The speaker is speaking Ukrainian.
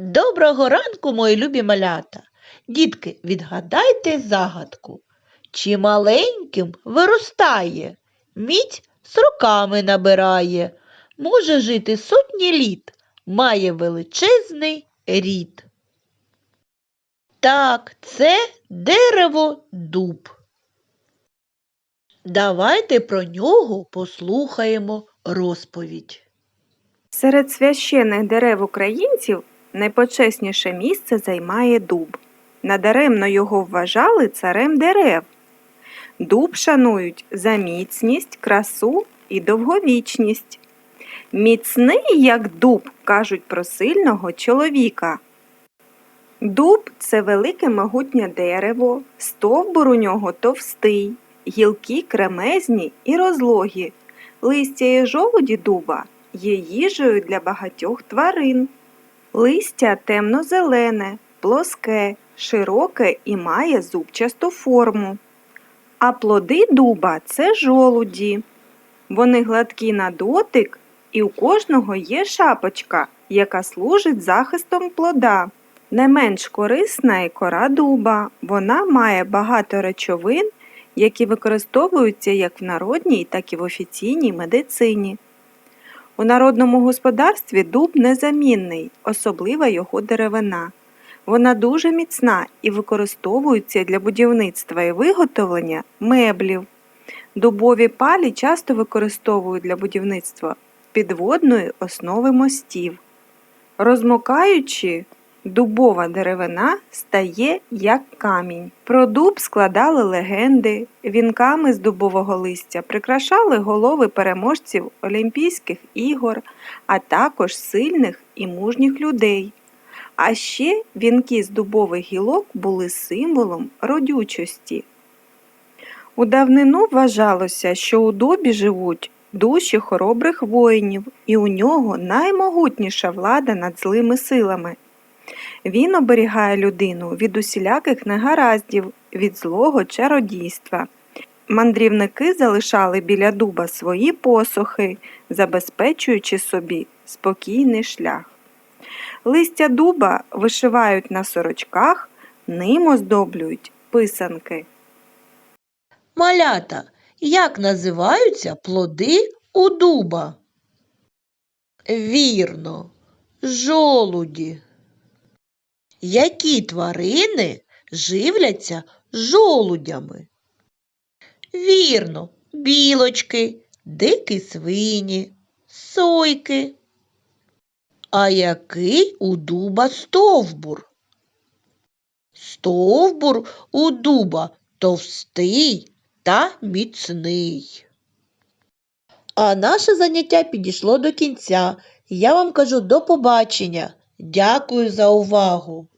Доброго ранку, мої любі малята. Дітки, відгадайте загадку. Чи маленьким виростає, міць з роками набирає, може жити сотні літ, має величезний рід. Так, це дерево дуб. Давайте про нього послухаємо розповідь. Серед священних дерев українців найпочесніше місце займає дуб. Надаремно його вважали царем дерев. Дуб шанують за міцність, красу і довговічність. Міцний, як дуб, кажуть про сильного чоловіка. Дуб це велике могутнє дерево, стовбур у нього товстий, гілки кремезні і розлогі, листя і жолуді дуба є їжею для багатьох тварин. Листя темно-зелене, плоске, широке і має зубчасту форму. А плоди дуба це жолуді. Вони гладкі на дотик, і у кожного є шапочка, яка служить захистом плода. Не менш корисна і кора дуба. Вона має багато речовин, які використовуються як в народній, так і в офіційній медицині. У народному господарстві дуб незамінний, особлива його деревина. Вона дуже міцна і використовується для будівництва і виготовлення меблів. Дубові палі часто використовують для будівництва підводної основи мостів. Розмокаючи, дубова деревина стає як камінь. Про дуб складали легенди, вінками з дубового листя прикрашали голови переможців Олімпійських ігор, а також сильних і мужніх людей. А ще вінки з дубових гілок були символом родючості. У давнину вважалося, що у дубі живуть душі хоробрих воїнів, і у нього наймогутніша влада над злими силами. Він оберігає людину від усіляких негараздів, від злого чародійства. Мандрівники залишали біля дуба свої посохи, забезпечуючи собі спокійний шлях. Листя дуба вишивають на сорочках, ним оздоблюють писанки. Малята, як називаються плоди у дуба? Вірно, жолуді. Які тварини живляться жолудями? Вірно, білочки, дикі свині, сойки. А який у дуба стовбур? Стовбур у дуба товстий та міцний. А наше заняття підійшло до кінця. Я вам кажу до побачення. Дякую за увагу.